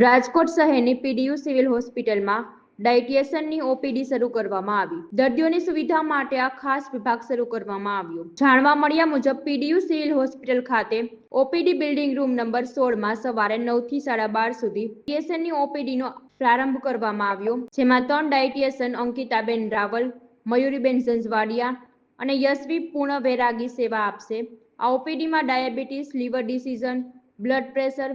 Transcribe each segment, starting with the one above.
રાજકોટ શહેરની PDU civil હોસ્પિટલમાં ડાયટિયશનની OPD શરૂ કરવામાં આવી. દર્દીઓની સુવિધા માટે આ ખાસ વિભાગ શરૂ કરવામાં આવ્યો. જાણવા મળ્યા મુજબ પીડીયુ સિવિલ હોસ્પિટલ ખાતે ઓપીડી બિલ્ડિંગ રૂમ નંબર સોળમાં સવારે નવથી સાડા બાર સુધી ડાયટિયશનની ઓપીડીનો પ્રારંભ કરવામાં આવ્યો. જેમાં ત્રણ ડાયટિયશન અંકિતાબેન રાવલ, મયુરીબેન ઝંઝવાડિયા અને યશવી પૂર્ણ વૈરાગી સેવા આપશે. આ ઓપીડીમાં diabetes, liver disease, blood pressure,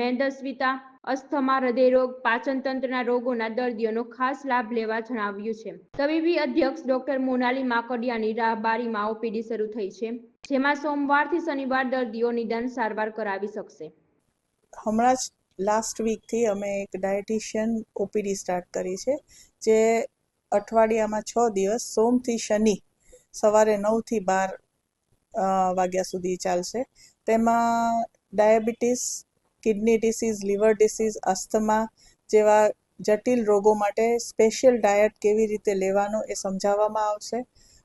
મેદસ્વીતા asthma હૃદયરોગ પાચન તંત્રના રોગોના દર્દીઓનો ખાસ લાભ લેવા જણાવ્યું છે. તબીબી અધ્યક્ષ ડોક્ટર મોનાલી માકડિયાની રાહબારીમાં ઓપીડી શરૂ થઈ છે, જેમાં સોમવારથી શનિવાર દર્દીઓ નિદાન સારવાર કરાવી શકશે. હમણાં જ લાસ્ટ વીકથી અમે એક ડાયટિશિયન ઓપીડી સ્ટાર્ટ કરી છે, જે અઠવાડિયામાં છ દિવસ, સોમથી શનિ, સવારે નવથી બાર વાગ્યા સુધી ચાલશે. તેમાં diabetes kidney disease, liver disease, asthma જેવા જટિલ રોગો માટે સ્પેશિયલ ડાયટ કેવી રીતે લેવાનું એ સમજાવવામાં આવશે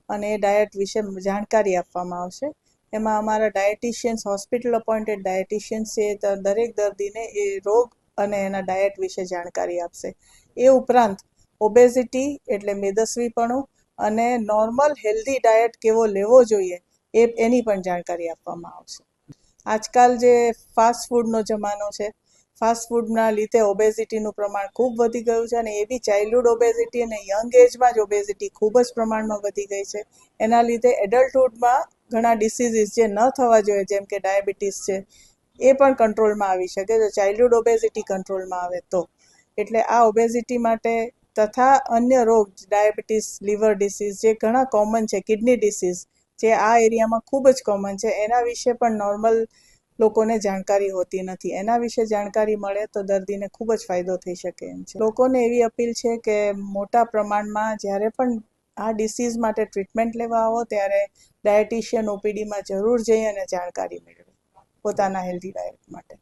અને એ ડાયટ વિશે જાણકારી આપવામાં આવશે. એમાં અમારા ડાયટિશિયન્સ, હોસ્પિટલ અપોઇન્ટેડ ડાયટિશિયન્સ છે દરેક દર્દીને એ રોગ અને એના ડાયટ વિશે જાણકારી આપશે. એ ઉપરાંત ઓબેઝિટી એટલે મેદસ્વીપણું અને નોર્મલ હેલ્ધી ડાયટ કેવો લેવો જોઈએ એ, એની પણ જાણકારી આપવામાં આવશે. આજકાલ જે ફાસ્ટ ફૂડનો જમાનો છે ફાસ્ટ ફૂડના લીધે ઓબેઝિટીનું પ્રમાણ ખૂબ વધી ગયું છે અને એ બી ચાઇલ્ડહુડ ઓબેઝિટી અને યંગ એજમાં જ ઓબેઝિટી ખૂબ જ પ્રમાણમાં વધી ગઈ છે. એના લીધે એડલ્ટહુડમાં ઘણા ડિસીઝીસ જે ન થવા જોઈએ, જેમ કે ડાયાબિટીસ છે, એ પણ કંટ્રોલમાં આવી શકે જો ચાઇલ્ડહુડ ઓબેઝિટી કંટ્રોલમાં આવે તો. એટલે આ ઓબેઝિટી માટે તથા અન્ય રોગ ડાયાબિટીસ લીવર ડિસીઝ જે ઘણા કોમન છે કિડની ડિસીઝ જે આ એરિયામાં ખૂબ જ કોમન છે. એના વિશે પણ નોર્મલ લોકોને જાણકારી હોતી નથી. એના વિશે જાણકારી મળે તો દર્દીને ખૂબ જ ફાયદો થઈ શકે એમ છે. લોકોને એવી અપીલ છે કે મોટા પ્રમાણમાં જ્યારે પણ આ ડિસીઝ માટે ટ્રીટમેન્ટ લેવા આવો ત્યારે ડાયટિશિયન ઓપીડીમાં જરૂર જઈ અને જાણકારી મેળવે પોતાના હેલ્ધી ડાયટ માટે.